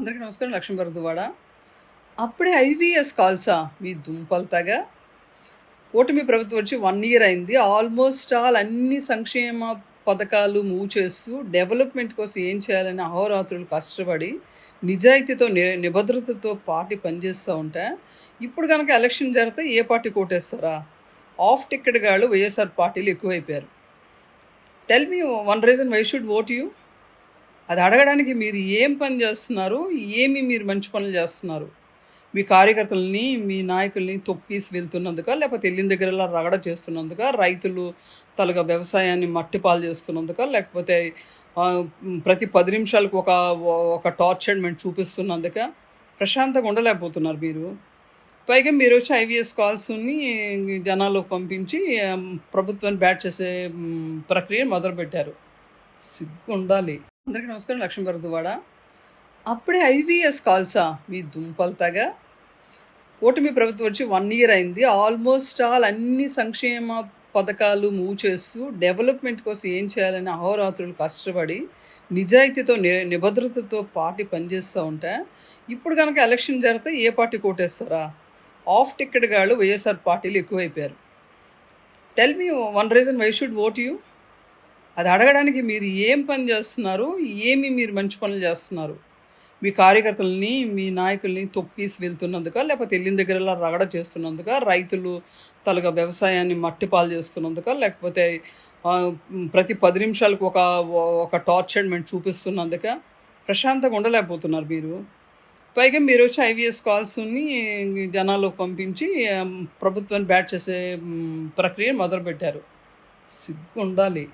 అందరికీ నమస్కారం లక్ష్మీ భరద్వాడ. అప్పుడే ఐవీఎస్ కాల్సా? మీ దుంపలు తగ. కూటమి ప్రభుత్వం వచ్చి వన్ ఇయర్ అయింది. ఆల్మోస్ట్ ఆల్ అన్ని సంక్షేమ పథకాలు మూవ్ చేస్తూ డెవలప్మెంట్ కోసం ఏం చేయాలని అహోరాత్రులు కష్టపడి నిజాయితీతో ని పార్టీ పనిచేస్తూ ఉంటే ఇప్పుడు కనుక ఎలక్షన్ జరిగితే ఏ పార్టీ కోటేస్తారా ఆఫ్ టికెట్ గాళ్ళు వైఎస్ఆర్ పార్టీలు ఎక్కువైపోయారు. Tell me one reason why should vote you? అది అడగడానికి మీరు ఏం పని చేస్తున్నారు? ఏమి మీరు మంచి పనులు చేస్తున్నారు? మీ కార్యకర్తలని మీ నాయకుల్ని తొక్కేసి వెళ్తున్నందుక లేకపోతే వెళ్ళిన దగ్గరలా రగడ చేస్తున్నందుక రైతులు తలగా వ్యవసాయాన్ని మట్టిపాలు చేస్తున్నందుక లేకపోతే ప్రతి పది నిమిషాలకు ఒక ఒక టార్చర్మెంట్ చూపిస్తున్నందుక? ప్రశాంతంగా ఉండలేకపోతున్నారు మీరు. పైగా మీరు వచ్చి ఐవీఎస్ కాల్స్ని జనాల్లోకి పంపించి ప్రభుత్వాన్ని బ్యాట్ చేసే ప్రక్రియ మొదలుపెట్టారు. సిగ్గు ఉండాలి అందరికీ నమస్కారం లక్ష్మీ భరద్వాడ. అప్పుడే ఐవీఎస్ కాల్సా? మీ దుంపలు తగ. కూటమి ప్రభుత్వం వచ్చి వన్ ఇయర్ అయింది. ఆల్మోస్ట్ ఆల్ అన్ని సంక్షేమ పథకాలు మూవ్ చేస్తూ డెవలప్మెంట్ కోసం ఏం చేయాలని అహోరాత్రులు కష్టపడి నిజాయితీతో ని పార్టీ పనిచేస్తూ ఉంటే ఇప్పుడు కనుక ఎలక్షన్ జరిగితే ఏ పార్టీ కోటేస్తారా? ఆఫ్ టికెట్ గాళ్ళు వైఎస్ఆర్ పార్టీలు ఎక్కువైపోయారు. Tell me one reason why should vote you? అది అడగడానికి మీరు ఏం పని చేస్తున్నారు? ఏమి మీరు మంచి పనులు చేస్తున్నారు? మీ కార్యకర్తలని మీ నాయకుల్ని తొక్కేసి వెళ్తున్నందుక లేకపోతే వెళ్ళిన దగ్గరలా రగడ చేస్తున్నందుక రైతులు తలగా వ్యవసాయాన్ని మట్టిపాలు చేస్తున్నందుక లేకపోతే ప్రతి పది నిమిషాలకు ఒక ఒక టార్చర్మెంట్ చూపిస్తున్నందుక ప్రశాంతంగా ఉండలేకపోతున్నారు మీరు. పైగా మీరు వచ్చి ఐవీఎస్ కాల్స్ని జనాల్లోకి పంపించి ప్రభుత్వాన్ని బ్యాట్ చేసే ప్రక్రియ మొదలుపెట్టారు. సిగ్గు ఉండాలి